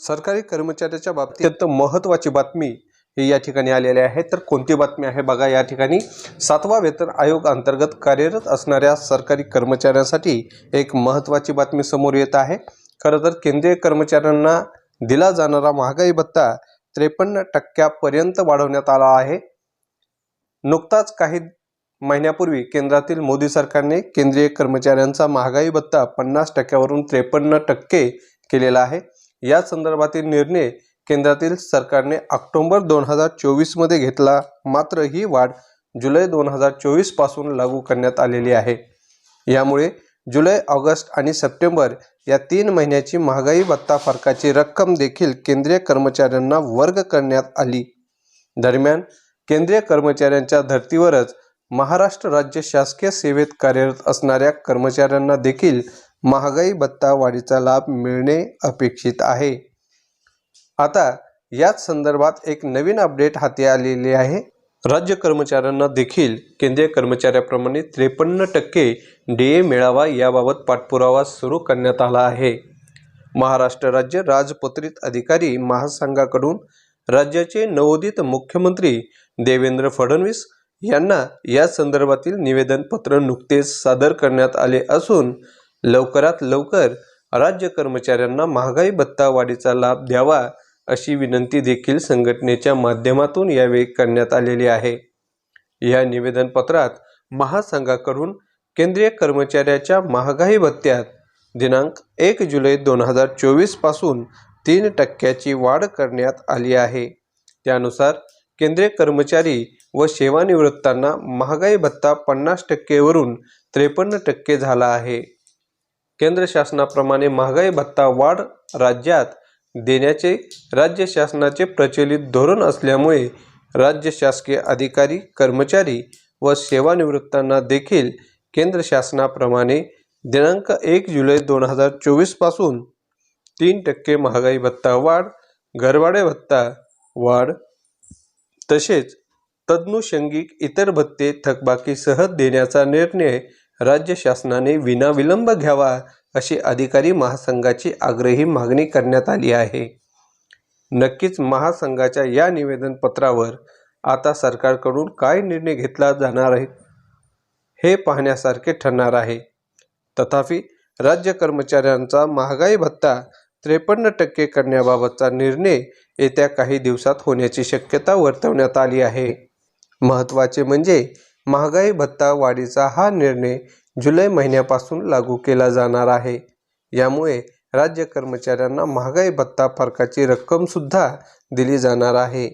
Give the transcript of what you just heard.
सरकारी कर्मचाऱ्याच्या बाबतीत अत्यंत महत्त्वाची बातमी ही या ठिकाणी आलेली आहे. तर कोणती बातमी आहे? बघा या ठिकाणी सातवा वेतन आयोग अंतर्गत कार्यरत असणाऱ्या सरकारी कर्मचाऱ्यांसाठी एक महत्त्वाची बातमी समोर येत आहे. खरं तर केंद्रीय कर्मचाऱ्यांना दिला जाणारा महागाई भत्ता त्रेपन्न टक्क्यापर्यंत वाढवण्यात आला आहे. नुकताच काही महिन्यापूर्वी केंद्रातील मोदी सरकारने केंद्रीय कर्मचाऱ्यांचा महागाई भत्ता पन्नास टक्क्यावरून त्रेपन्न टक्के केलेला आहे. या संदर्भातील निर्णय केंद्रातील सरकारने ऑक्टोबर दोन हजार चोवीसमध्ये घेतला. मात्र ही वाढ जुलै दोन हजार चोवीसपासून लागू करण्यात आलेली आहे. यामुळे जुलै ऑगस्ट आणि सप्टेंबर या तीन महिन्याची महागाई भत्ता फरकाची रक्कम देखील केंद्रीय कर्मचाऱ्यांना वर्ग करण्यात आली. दरम्यान केंद्रीय कर्मचाऱ्यांच्या धर्तीवरच महाराष्ट्र राज्य शासकीय सेवेत कार्यरत असणाऱ्या कर्मचाऱ्यांना देखील महागाई भत्ता वाढीचा लाभ मिळणे अपेक्षित आहे. आता याच संदर्भात एक नवीन अपडेट हाती आलेली आहे. राज्य कर्मचाऱ्यांना देखील केंद्रीय कर्मचाऱ्याप्रमाणे त्रेपन्न टक्के डी ए मिळावा याबाबत पाठपुरावा सुरू करण्यात आला आहे. महाराष्ट्र राज्य राजपत्रित अधिकारी महासंघाकडून राज्याचे नवोदित मुख्यमंत्री देवेंद्र फडणवीस यांना या संदर्भातील निवेदनपत्र नुकतेच सादर करण्यात आले असून लवकरात लवकर राज्य कर्मचाऱ्यांना महागाई भत्ता वाढीचा लाभ द्यावा अशी विनंती देखील संघटनेच्या माध्यमातून यावेळी करण्यात आलेली आहे. या निवेदनपत्रात महासंघाकडून केंद्रीय कर्मचाऱ्याच्या महागाई भत्त्यात दिनांक एक जुलै दोन हजार चोवीसपासून तीन टक्क्याची वाढ करण्यात आली आहे. त्यानुसार केंद्रीय कर्मचारी व सेवानिवृत्तांना महागाई भत्ता पन्नास टक्केवरून त्रेपन्न टक्के झाला आहे. केंद्र शासनाप्रमाणे महागाई भत्ता वाढ राज्यात देण्याचे राज्य शासनाचे प्रचलित धोरण असल्यामुळे राज्य शासकीय अधिकारी कर्मचारी व सेवानिवृत्तांना देखील केंद्र शासनाप्रमाणे दिनांक एक जुलै दोन हजार चोवीसपासून तीन टक्के महागाई भत्ता वाढ घरवाडे भत्ता वाढ तसेच तज्ञुषंगिक इतर भत्ते थकबाकीसह देण्याचा निर्णय राज्य शासनाने विनाविलंब घ्यावा अशी अधिकारी महासंघाची आग्रही मागणी करण्यात आली आहे. नक्कीच महासंघाच्या या निवेदनपत्रावर आता सरकारकडून काय निर्णय घेतला जाणार आहे हे पाहण्यासारखे ठरणार आहे. तथापि राज्य कर्मचाऱ्यांचा महागाई भत्ता त्रेपन्न टक्के करण्याबाबतचा निर्णय येत्या काही दिवसात होण्याची शक्यता वर्तवण्यात आली आहे. महत्त्वाचे म्हणजे महागाई भत्ता वाढीचा हा निर्णय जुलै महिन्यापासून लागू केला जाणार आहे. यामुळे राज्य कर्मचाऱ्यांना महागाई भत्ता फरकाची रक्कमसुद्धा दिली जाणार आहे.